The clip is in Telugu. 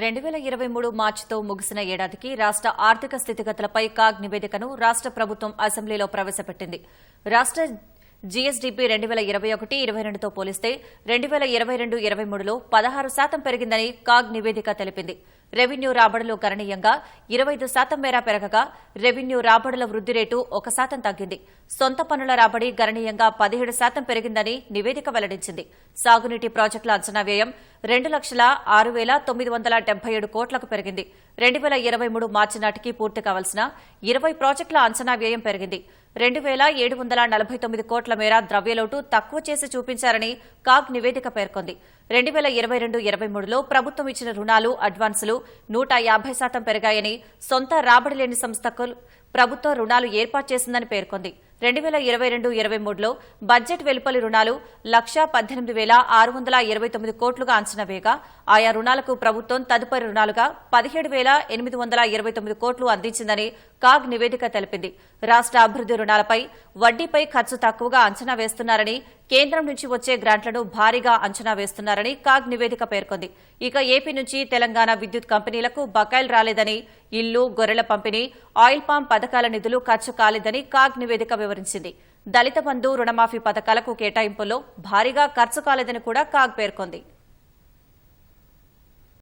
రెండు వేల ఇరవై మూడు మార్చితో ముగిసిన ఏడాదికి రాష్ట ఆర్థిక స్థితిగతులపై కాగ్ నివేదికను రాష్ట ప్రభుత్వం అసెంబ్లీలో ప్రవేశపెట్టింది. రాష్ట జీఎస్డీపీ రెండు వేల ఇరవై ఒకటి ఇరవై రెండుతో పోలిస్తే రెండు వేల ఇరవై రెండు ఇరవై మూడులో పదహారు శాతం పెరిగిందని కాగ్ నివేదిక తెలిపింది. రెవెన్యూ రాబడులు గణనీయంగా ఇరవై ఐదు శాతం మేర పెరగగా రెవెన్యూ రాబడుల వృద్ది రేటు ఒక శాతం తగ్గింది. సొంత పనుల రాబడి గణనీయంగా పదిహేడు శాతం పెరిగిందని నివేదిక వెల్లడించింది. సాగునీటి ప్రాజెక్టుల అంచనా వ్యయం రెండు లక్షల ఆరు వేల తొమ్మిది వందల డెబ్బై ఏడు కోట్లకు పెరిగింది. రెండు వేల ఇరవై మూడు మార్చి నాటికి పూర్తి కావాల్సిన ఇరవై ప్రాజెక్టుల అంచనా వ్యయం పెరిగింది. రెండు వేల ఏడు వందల నలభై తొమ్మిది కోట్ల మేర ద్రవ్యలోటు తక్కువ చేసి చూపించారని కాగ్ నివేదిక పేర్కొంది. రెండు వేల ఇరవై రెండు ఇరవై మూడులో ప్రభుత్వం ఇచ్చిన రుణాలు అడ్వాన్సులు నూట యాభై శాతం పెరిగాయని సొంత రాబడి లేని సంస్థకు ప్రభుత్వం రుణాలు ఏర్పాటు చేసిందని పేర్కొంది. రెండు వేల ఇరవై రెండు ఇరవై మూడులో బడ్జెట్ వెలుపలి రుణాలు లక్షా పద్దెనిమిది వేల ఆరు వందల ఇరవై తొమ్మిది కోట్లుగా అంచనా వేయగా ఆయా రుణాలకు ప్రభుత్వం తదుపరి రుణాలుగా పదిహేడు వేల ఎనిమిది వందల ఇరవై తొమ్మిది కోట్లు అందించిందని కాగ్ నివేదిక తెలిపింది. రాష్ట అభివృద్ది రుణాలపై వడ్డీపై ఖర్చు తక్కువగా అంచనా వేస్తున్నారని కేంద్రం నుంచి వచ్చే గ్రాంట్లను భారీగా అంచనా వేస్తున్నారని కాగ్ నివేదిక పేర్కొంది. ఇక ఏపీ నుంచి తెలంగాణ విద్యుత్ కంపెనీలకు బకాయిలు రాలేదని ఇల్లు గొర్రెల పంపిణీ ఆయిల్ పామ్ పథకాల నిధులు ఖర్చు కాలేదని కాగ్ నివేదిక వివరించింది. దళిత బంధు రుణమాఫీ పథకాలకు కేటాయింపులో భారీగా ఖర్చు కాలేదని కూడా కాగ్ పేర్కొంది.